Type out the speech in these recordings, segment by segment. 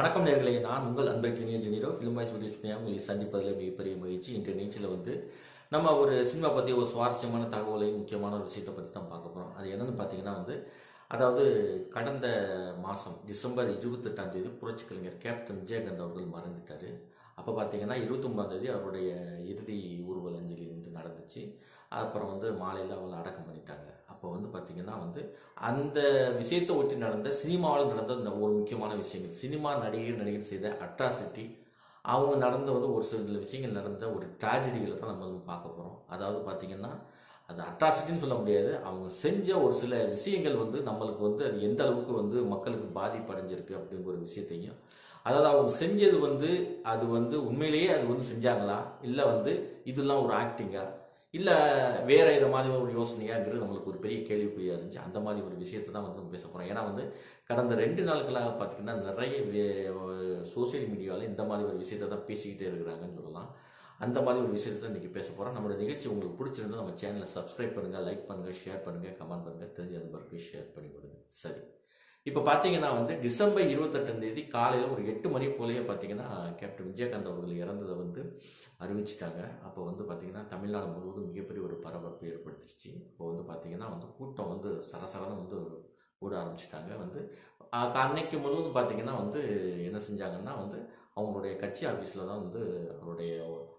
வணக்கம் நேர்களே நான் உங்கள் அன்பிற்கு ஜெனிரோ இளமாய் சுதீஷ்மையா உங்களை சந்திப்பதில் மிகப்பெரிய மகிழ்ச்சி. இன்று நிகழ்ச்சியில் வந்து நம்ம ஒரு சினிமா பற்றி ஒரு சுவாரஸ்யமான தகவலை முக்கியமான ஒரு விஷயத்தை பற்றி தான் பார்க்க போகிறோம் அது என்னன்னு பார்த்தீங்கன்னா வந்து அதாவது கடந்த மாதம் டிசம்பர் இருபத்தெட்டாம் தேதி புரட்சி கலைஞர் கேப்டன் விஜயகாந்த் அவர்கள் மறந்துட்டார். அப்போ பார்த்தீங்கன்னா இருபத்தொம்பதாம் தேதி அவருடைய இறுதி ஊர்வல அஞ்சலி வந்து நடந்துச்சு. அப்புறம் வந்து மாலையில் அவளை அடக்கம் பண்ணிட்டாங்க. அப்போ வந்து பார்த்திங்கன்னா வந்து அந்த விஷயத்தை ஒட்டி நடந்த சினிமாவில் நடந்த இந்த ஒரு முக்கியமான விஷயங்கள். சினிமா நடிகர் நடிகர் செய்த அட்ராசிட்டி அவங்க நடந்த வந்து ஒரு சில விஷயங்கள் நடந்த ஒரு ட்ராஜடிகளை தான் நம்ம வந்து பார்க்க போகிறோம் அதாவது பார்த்திங்கன்னா அது அட்ராசிட்டின்னு சொல்ல முடியாது. அவங்க செஞ்ச ஒரு சில விஷயங்கள் வந்து நம்மளுக்கு வந்து அது எந்த அளவுக்கு வந்து மக்களுக்கு பாதிப்பு அடைஞ்சிருக்கு அப்படிங்கிற ஒரு விஷயத்தையும் அதாவது அவங்க செஞ்சது வந்து அது வந்து உண்மையிலேயே அது வந்து செஞ்சாங்களா? இல்லை வந்து இதெல்லாம் ஒரு ஆக்டிங்கா இல்லை வேறு இதை மாதிரி ஒரு யோசனையாங்கிறது நம்மளுக்கு ஒரு பெரிய கேள்விக்குறியாக இருந்துச்சு. அந்த மாதிரி ஒரு விஷயத்தை தான் வந்து நம்ம பேச போகிறோம் ஏன்னா வந்து கடந்த ரெண்டு நாட்களாக பார்த்திங்கன்னா நிறைய சோசியல் மீடியாவில் இந்த மாதிரி ஒரு விஷயத்தை தான் பேசிக்கிட்டே இருக்கிறாங்கன்னு சொல்லலாம். அந்த மாதிரி ஒரு விஷயத்தை தான் இன்றைக்கி பேச போகிறோம் நம்மளோட நிகழ்ச்சி உங்களுக்கு பிடிச்சிருந்தால் நம்ம சேனலை சப்ஸ்கிரைப் பண்ணுங்கள் லைக் பண்ணுங்கள் ஷேர் பண்ணுங்கள் கமெண்ட் பண்ணுங்கள் தெரிஞ்ச நண்பருக்கு ஷேர் பண்ணி கொடுங்க. சரி. இப்போ பார்த்தீங்கன்னா வந்து டிசம்பர் இருபத்தெட்டாம் தேதி காலையில் ஒரு எட்டு மணி போலேயே பார்த்தீங்கன்னா கேப்டன் விஜயகாந்த் அவர்கள் இறந்ததை வந்து அறிவிச்சிட்டாங்க. அப்போ வந்து பார்த்தீங்கன்னா தமிழ்நாடு முழுவதும் மிகப்பெரிய ஒரு பரபரப்பு ஏற்படுத்திடுச்சு இப்போ வந்து பார்த்தீங்கன்னா வந்து கூட்டம் வந்து சரசரன வந்து கூட ஆரம்பிச்சிட்டாங்க. வந்து அன்னைக்கு முழுவதும் பார்த்தீங்கன்னா வந்து என்ன செஞ்சாங்கன்னா வந்து அவங்களுடைய கட்சி ஆஃபீஸில் தான் வந்து அவருடைய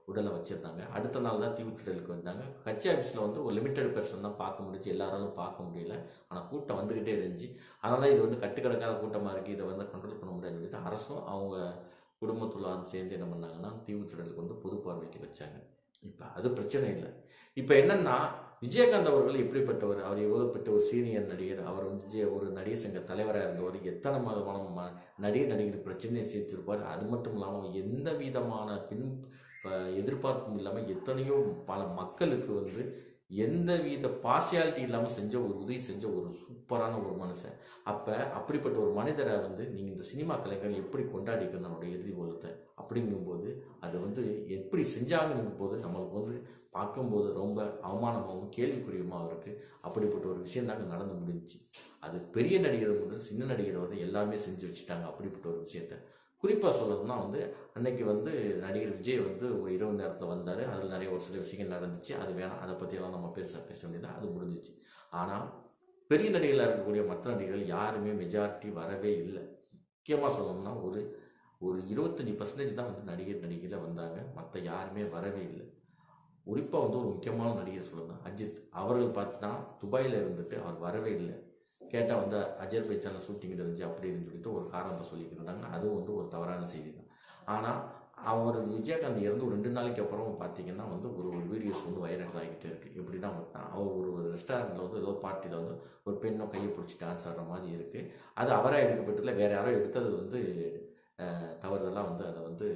உடலை வச்சுருந்தாங்க. அடுத்த நாள் தான் தீவுத்திடலுக்கு வந்தாங்க. கட்சி ஆஃபீஸில் வந்து ஒரு லிமிட்டட் பர்சன் தான் பார்க்க முடிஞ்சு எல்லாராலும் பார்க்க முடியல. ஆனால் கூட்டம் வந்துக்கிட்டே இருந்துச்சு. அதனால் இது வந்து கட்டுக்கடக்காத கூட்டமாக இருக்குது இதை வந்து கண்ட்ரோல் பண்ண முடியாதுன்னு சொல்லிட்டு அரசும் அவங்க குடும்பத்துள்ளாரும் சேர்ந்து என்ன பண்ணாங்கன்னா தீவுத்திடலுக்கு வந்து பொது பார்வைக்கு வச்சாங்க. இப்போ அது பிரச்சனை இல்லை. இப்போ என்னென்னா விஜயகாந்த் அவர்கள் எப்படிப்பட்டவர் அவர் எவ்வளோப்பட்ட ஒரு சீனியர் நடிகர். அவர் வந்து ஒரு நடிகர் சங்க தலைவராக இருந்தவர். எத்தனை மாதமான ம- நடிகர் நடிகர் பிரச்சனையை சேர்த்திருப்பார். அது மட்டும் இல்லாமல் எந்த விதமான பின் எதிர்பார்ப்பும் இல்லாமல் எத்தனையோ பல மக்களுக்கு வந்து எந்த வித பார்சியாலிட்டி இல்லாமல் செஞ்ச ஒரு உதவி செஞ்ச ஒரு சூப்பரான ஒரு மனுஷன். அப்போ அப்படிப்பட்ட ஒரு மனிதரை வந்து நீங்கள் இந்த சினிமா கலைஞர்கள் எப்படி கொண்டாடிக்கணும் நம்மளுடைய இறுதி உலகத்தை அப்படிங்கும்போது அது வந்து எப்படி செஞ்சாங்கன்னு போது நம்மளுக்கு வந்து பார்க்கும்போது ரொம்ப அவமானமாகவும் கேள்விக்குரியமாகவும் இருக்குது அப்படிப்பட்ட ஒரு விஷயம் தாங்க நடந்து முடிஞ்சுச்சு. அது பெரிய நடிகர் முதல் சின்ன நடிகர் வந்து எல்லாமே செஞ்சு வச்சுட்டாங்க அப்படிப்பட்ட ஒரு விஷயத்த. குறிப்பாக சொல்லணும்னா வந்து அன்னைக்கு வந்து நடிகர் விஜய் வந்து ஒரு இரவு நேரத்தில் வந்தார். அதில் நிறைய ஒரு சில விஷயங்கள் நடந்துச்சு. அது வேணாம். அதை பற்றியெல்லாம் நம்ம பெருசாக பேச வேண்டியது அது முடிஞ்சிச்சு. ஆனால் பெரிய நடிகர்களாக இருக்கக்கூடிய மற்ற நடிகர்கள் யாருமே மெஜாரிட்டி வரவே இல்லை. முக்கியமாக சொல்லணும்னா ஒரு ஒரு இருபத்தஞ்சி பர்சன்டேஜ் தான் வந்து நடிகர் நடிகையில் வந்தாங்க. மற்ற யாருமே வரவே இல்லை. குறிப்பாக வந்து ஒரு முக்கியமான நடிகர் சொல்லணும். அஜித். அவர்கள் பார்த்தா துபாயில் இருந்துட்டு அவர் வரவே இல்லை. கேட்டால் வந்து அஜர்பைஜானில் ஷூட்டிங் இருந்துச்சு அப்படின்னு சொல்லிட்டு ஒரு காரணத்தை சொல்லிக்கிட்டு இருந்தாங்க அதுவும் வந்து ஒரு தவறான செய்தி தான் ஆனால் அவர் விஜயகாந்த் இறந்து ஒரு ரெண்டு நாளைக்கு அப்புறம் பார்த்தீங்கன்னா வந்து ஒரு ஒரு வீடியோஸ் வந்து வைரல் ஆகிட்டே இருக்குது எப்படின்னா வந்து அவர் ஒரு ஒரு ரெஸ்டாரண்ட்டில் வந்து ஏதோ பார்ட்டியில் வந்து ஒரு பெண்ணோ கையை பிடிச்சி டான்ஸ் ஆடுற மாதிரி இருக்குது அது அவராக எடுக்கப்பட்டதில்ல வேறு யாரோ எடுத்தது வந்து தவறுதெல்லாம் தவறுதலாக வந்து அதை வந்து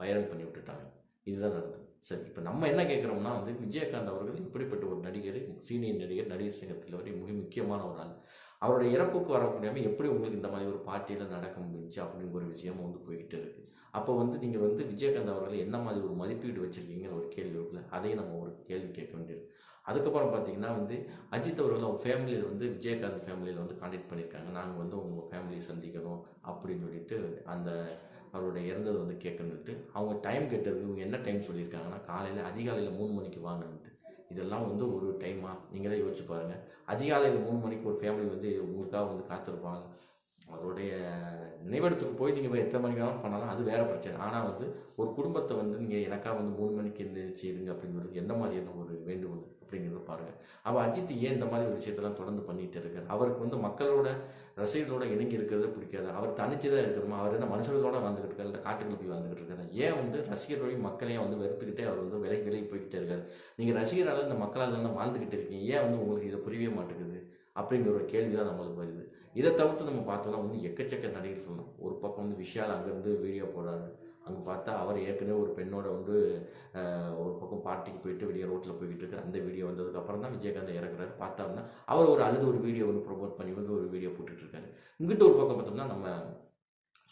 வைரல் பண்ணி விட்டுட்டாங்க. இதுதான் நடந்தது. சரி இப்போ நம்ம என்ன கேட்குறோம்னா வந்து விஜயகாந்த் அவர்கள் இப்படிப்பட்ட ஒரு நடிகர் சீனியர் நடிகர் நடிகர் சங்கத்தில் வரை மிக முக்கியமான ஒரு ஆள். அவருடைய இறப்புக்கு வர முடியாமல் எப்படி உங்களுக்கு இந்த மாதிரி ஒரு பார்ட்டியில் நடக்க முடிஞ்சு அப்படிங்கிற ஒரு விஷயம் வந்து போய்கிட்டு இருக்குது அப்போ வந்து நீங்கள் வந்து விஜயகாந்த் அவர்கள் என்ன மாதிரி ஒரு மதிப்பீடு வச்சுருக்கீங்கிற ஒரு கேள்வி இருக்குல்ல அதையும் நம்ம ஒரு கேள்வி கேட்க வேண்டியது அதுக்கப்புறம் பார்த்தீங்கன்னா வந்து அஜித் அவர்கள் அவங்க ஃபேமிலியில் வந்து விஜயகாந்த் ஃபேமிலியில் வந்து காண்டாக்ட் பண்ணியிருக்காங்க. நாங்கள் வந்து உங்கள் ஃபேமிலியை சந்திக்கணும் அப்படின்னு சொல்லிட்டு அந்த அவருடைய இறந்தது வந்து கேட்கணுன்ட்டு அவங்க டைம் கேட்டதுக்கு இவங்க என்ன டைம் சொல்லியிருக்காங்கன்னா காலையில் அதிகாலையில் மூணு மணிக்கு வாங்கணுன்ட்டு இதெல்லாம் வந்து ஒரு டைமாக நீங்களே யோசிச்சு பாருங்கள் அதிகாலையில் மூணு மணிக்கு ஒரு ஃபேமிலி வந்து உங்களுக்காக வந்து காத்திருப்பாங்க. அவருடைய நினைவிடத்துக்கு போய் நீங்கள் எத்தனை மணிக்கு வேணாலும் பண்ணலாம் அது வேறு பிரச்சனை. ஆனால் வந்து ஒரு குடும்பத்தை வந்து நீங்கள் எனக்காக வந்து மூணு மணிக்கு எழுந்திரிச்சு இருங்க அப்படிங்கிறது எந்த மாதிரியான ஒரு வேண்டுகோள் அப்படிங்கிறத பாருங்கள் அப்போ அஜித் ஏன் இந்த மாதிரி ஒரு விஷயத்தெல்லாம் தொடர்ந்து பண்ணிட்டு இருக்கார்? அவருக்கு வந்து மக்களோட ரசிகர்களோட இணங்கி இருக்கிறது பிடிக்காது. அவர் தனிச்சு தான் இருக்கணுமா? அவர் என்ன மனுஷர்களோட வந்துகிட்டு இருக்காரு? இல்லை காட்டுக்குள்ள போய் வந்துகிட்டு இருக்காரு? ஏன் வந்து ரசிகர்களையும் மக்களையும் வந்து வெறுத்துக்கிட்டே அவர் வந்து விலை விலகி போய்கிட்டே இருக்காரு? நீங்கள் ரசிகரால் இந்த மக்களால் எல்லாம் வாழ்ந்துக்கிட்டு இருக்கீங்க. ஏன் வந்து உங்களுக்கு இதை புரியவே மாட்டேங்குது? அப்படிங்கிற ஒரு கேள்வி தான் நம்மளுக்கு வருது. இதை தவிர்த்து நம்ம பார்த்தோம்னா வந்து எக்கச்சக்க நடிகர் சொல்லலாம். ஒரு பக்கம் வந்து விஷால் அங்கேருந்து வீடியோ போடுறாரு. அங்கே பார்த்தா அவர் ஏற்கனவே ஒரு பெண்ணோட வந்து ஒரு பக்கம் பார்ட்டிக்கு போயிட்டு வெளியே ரோட்டில் போய்கிட்டு இருக்கு அந்த வீடியோ வந்ததுக்கு அப்புறம் தான் விஜயகாந்த் இறக்குறாரு பார்த்தோம்னா அவர் ஒரு அழுது ஒரு வீடியோ வந்து ப்ரொமோட் பண்ணி வந்து ஒரு வீடியோ போட்டுட்ருக்காரு இங்கிட்ட ஒரு பக்கம் பார்த்தோம்னா நம்ம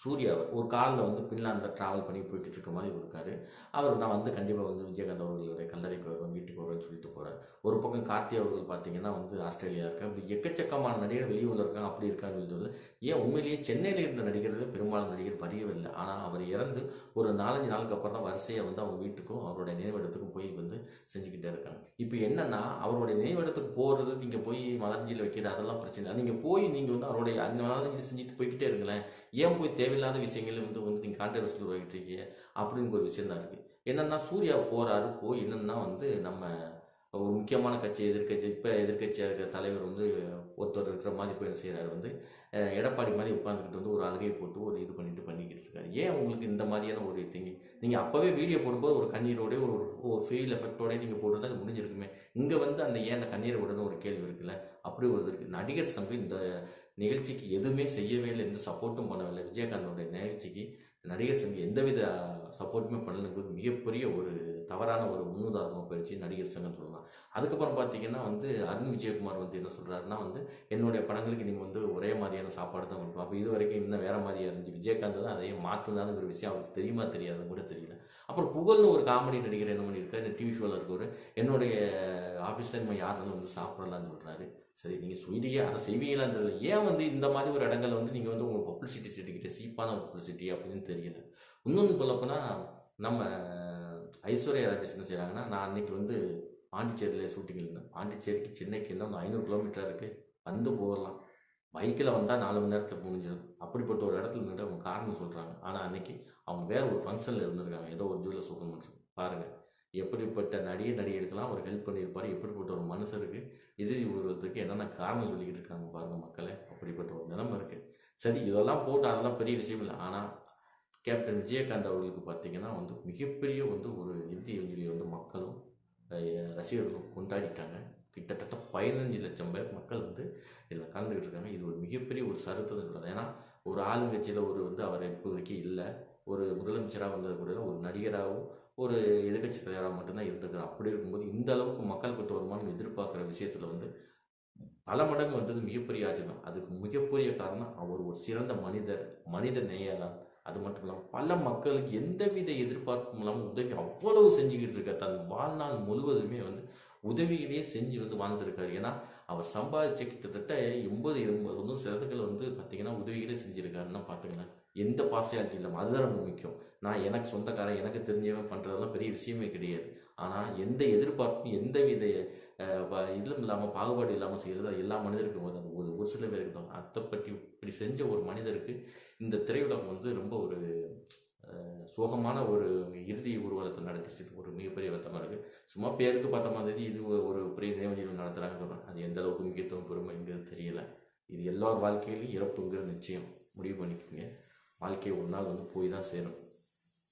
சூர்யாவை ஒரு காலில் வந்து பின்லாந்தில் ட்ராவல் பண்ணி போய்கிட்டு இருக்க மாதிரி இருக்காரு. அவர் நான் வந்து கண்டிப்பாக வந்து விஜயகாந்த் அவர்களுடைய கல்லறைக்கு வருவேன் வீட்டுக்கு வருவேன்னு சொல்லிட்டு போகிறார் ஒரு பக்கம் கார்த்தி அவர்கள் பார்த்தீங்கன்னா வந்து ஆஸ்திரேலியா இருக்க அப்படி எக்கச்சக்கமான நடிகர் வெளியூரில் இருக்காங்க. அப்படி இருக்காங்க சொல்லிட்டு ஏன் உண்மையிலேயே சென்னையில் இருந்த நடிகர்கள் பெரும்பாலும் நடிகர் பதியவில்லை ஆனால் அவர் இறந்து ஒரு நாலஞ்சு நாளுக்கு அப்புறம் தான் வரிசையை வந்து அவங்க வீட்டுக்கும் அவருடைய நினைவிடத்துக்கும் போய் வந்து செஞ்சுக்கிட்டே இருக்காங்க. இப்போ என்னென்னா அவருடைய நினைவிடத்துக்கு போகிறது நீங்கள் போய் மலர்ஞ்சியில் வைக்கிறது அதெல்லாம் பிரச்சனை இல்லை. நீங்கள் போய் நீங்கள் வந்து அவருடைய அந்த மலர்ஞ்சியில் செஞ்சுட்டு போய்கிட்டே இருங்களேன். ஏன் போய் தேவை தேவையில்லாத விஷயங்கள் வந்து வந்து நீங்கள் கான்ட்ரவர்சியில் உருவாக்கிட்டு இருக்கீங்க அப்படின்னு ஒரு விஷயம் தான் இருக்குது என்னென்னா சூர்யா போகிறாரு போய் என்னென்னா வந்து நம்ம ஒரு முக்கியமான கட்சி எதிர்க்கட்சி இப்போ எதிர்க்கட்சியாக இருக்கிற தலைவர் வந்து ஒருத்தர் இருக்கிற மாதிரி போய் செய்கிறார் வந்து எடப்பாடி மாதிரி உட்காந்துக்கிட்டு வந்து ஒரு அழுகையை போட்டு ஒரு இது பண்ணிட்டு பண்ணிக்கிட்டு இருக்காரு. ஏன் உங்களுக்கு இந்த மாதிரியான ஒரு திங்கி நீங்கள் அப்போவே வீடியோ போடும்போது ஒரு கண்ணீரோட ஒரு ஒரு ஃபீல் எஃபெக்டோட நீங்கள் போட்டுருந்தா அது முடிஞ்சிருக்குமே. இங்கே வந்து அந்த ஏன் அந்த கண்ணீரை விடணும் ஒரு கேள்வி இருக்குல்ல? அப்படி ஒரு இருக்குது நடிகர் சங்கம் இந்த நிகழ்ச்சிக்கு எதுவுமே செய்யவே இல்லை எந்த சப்போர்ட்டும் பண்ணவில்லை. விஜயகாந்தோடைய நிகழ்ச்சிக்கு நடிகர் சங்கம் எந்தவித சப்போர்ட்டுமே பண்ணலங்கிறது மிகப்பெரிய ஒரு தவறான ஒரு முன்னுதாரணமாக போயிடுச்சு நடிகர் சங்கம் சொல்லலாம் அதுக்கப்புறம் பார்த்தீங்கன்னா வந்து அருண் விஜயகுமார் வந்து என்ன சொல்கிறாருன்னா வந்து என்னுடைய படங்களுக்கு நீங்கள் வந்து ஒரே மாதிரியான சாப்பாடு தான் கொடுப்போம் அப்போ இது வரைக்கும் இன்னும் வேறு மாதிரியா இருந்துச்சு. விஜயகாந்த் தான் அதையும் மாற்றுதானுங்கிற விஷயம் அவருக்கு தெரியுமா தெரியாதுன்னு கூட தெரியல. அப்புறம் புகழ்னு ஒரு காமெடி நடிகர் என்ன பண்ணியிருக்காரு இந்த டிவி ஷோவில் இருக்கவர். என்னுடைய ஆஃபீஸில் நம்ம யாரும் வந்து சாப்பிடலான்னு சொல்கிறாரு சரி நீங்கள் ஸ்வீடியாக அதை செய்வீங்களான்னு தெரியல. ஏன் வந்து இந்த மாதிரி ஒரு இடங்களில் வந்து நீங்கள் வந்து உங்கள் பப்ளிசிட்டி செட்டுக்கிட்ட சீப்பான ஒரு பப்ளிசிட்டி அப்படின்னு தெரியல? இன்னொன்று சொல்லப்போனால் நம்ம ஐஸ்வர்யா ராஜேஷ் என்ன செய்கிறாங்கன்னா நான் அன்றைக்கி வந்து பாண்டிச்சேரியில் ஷூட்டிங் இருந்தேன். பாண்டிச்சேரிக்கு சென்னைக்கு என்ன ஒரு ஐநூறு கிலோமீட்டர் இருக்குது வந்து போகலாம். பைக்கில் வந்தால் நாலு மணி நேரத்தில் முடிஞ்சிடும். அப்படிப்பட்ட ஒரு இடத்துல நின்று அவங்க காரணம் சொல்கிறாங்க ஆனால் அன்றைக்கி அவங்க வேறு ஒரு ஃபங்க்ஷனில் இருந்திருக்காங்க. ஏதோ ஒரு ஜூவில் சுகம் பாருங்கள் எப்படிப்பட்ட நடிகை நடிகருக்கெல்லாம் அவர் ஹெல்ப் பண்ணியிருப்பார். எப்படிப்பட்ட ஒரு மனுஷருக்கு இறுதி உருவத்துக்கு என்னென்ன காரணம் சொல்லிக்கிட்டு இருக்காங்க பாருங்கள் மக்களே. அப்படிப்பட்ட ஒரு நிலைமை இருக்குது சரி இதெல்லாம் போட்டு அதெல்லாம் பெரிய விஷயம் இல்லை. ஆனால் கேப்டன் விஜயகாந்த் அவர்களுக்கு பார்த்தீங்கன்னா வந்து மிகப்பெரிய வந்து ஒரு இந்திய அஞ்சலி வந்து மக்களும் ரசிகர்களும் கொண்டாடிட்டாங்க. கிட்டத்தட்ட பதினஞ்சு லட்சம் பேர் மக்கள் வந்து இதில் கலந்துக்கிட்டு இருக்காங்க இது ஒரு மிகப்பெரிய ஒரு சருத்தத்தை சொல்கிறாங்க ஏன்னா ஒரு ஆளுங்கட்சியில் ஒரு வந்து அவர் இப்போதைக்கு இல்லை. ஒரு முதலமைச்சராக வந்தது கூட ஒரு நடிகராகவும் ஒரு எதிர்கட்சி தலைவராக மட்டும்தான் இருந்திருக்கிறார் அப்படி இருக்கும்போது இந்த அளவுக்கு மக்கள் கிட்ட வருமானம் எதிர்பார்க்குற விஷயத்தில் வந்து பல மடங்கு வந்தது மிகப்பெரிய ஆச்சரியம். அதுக்கு மிகப்பெரிய காரணம் அவர் ஒரு சிறந்த மனிதர் மனித நேயரான் அது மட்டும் இல்லாமல் பல மக்களுக்கு எந்தவித எதிர்பார்ப்பும் இல்லாமல் உதவி அவ்வளவு செஞ்சுக்கிட்டு இருக்கார் தன் வாழ்நாள் முழுவதுமே வந்து உதவியிலேயே செஞ்சு வந்து வாழ்ந்திருக்காரு. ஏன்னா அவர் சம்பாதிச்ச கிட்டத்தட்ட எண்பது எண்பது ஒன்றும் சிலதுகள் வந்து பார்த்தீங்கன்னா உதவிகளே செஞ்சுருக்காருன்னா பார்த்துக்கலாம் எந்த பாசியாலிட்டி இல்லாமல் அதுதான் ரொம்ப முக்கியம். நான் எனக்கு சொந்தக்காரன் எனக்கு தெரிஞ்சவன் பண்ணுறதெல்லாம் பெரிய விஷயமே கிடையாது. ஆனால் எந்த எதிர்பார்ப்பும் எந்த வித இதுவும் இல்லாமல் பாகுபாடு இல்லாமல் செய்கிறது எல்லா மனிதருக்கும் வரும். அது ஒரு ஒரு சில பேருக்கு தான். அதை பற்றி இப்படி செஞ்ச ஒரு மனிதருக்கு இந்த திரையுலகம் வந்து ரொம்ப ஒரு சோகமான ஒரு இறுதி ஊர்வலத்தை நடத்திச்சு ஒரு மிகப்பெரிய வருத்தமாக இருக்குது சும்மா பேருக்கு பார்த்த மாதிரி இது ஒரு- பெரிய நினைவு நடத்துகிறாங்கன்னு சொல்கிறேன் அது எந்த அளவுக்கு முக்கியத்துவம் பெருமைங்கிறது தெரியல. இது எல்லார் வாழ்க்கையிலையும் இறப்புங்கிற நிச்சயம். முடிவு பண்ணிக்கோங்க. வாழ்க்கையை ஒரு நாள் வந்து போய் தான் சேரும்.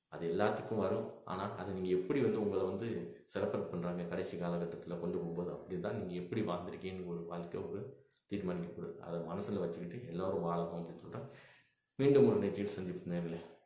அது எல்லாத்துக்கும் வரும். ஆனால் அதை நீங்கள் எப்படி வந்து உங்களை வந்து செலப்ரேட் பண்ணுறாங்க கடைசி காலகட்டத்தில் கொண்டு போகும்போது அப்படி தான் நீங்கள் எப்படி வாழ்ந்திருக்கீங்கன்னு ஒரு வாழ்க்கை ஒரு தீர்மானிக்கப்படுது. அதை மனசில் வச்சுக்கிட்டு எல்லோரும் வாழணும் அப்படின்னு சொல்கிறேன் மீண்டும் ஒரு நிகழ்ச்சியில் சந்திப்பு நேரில்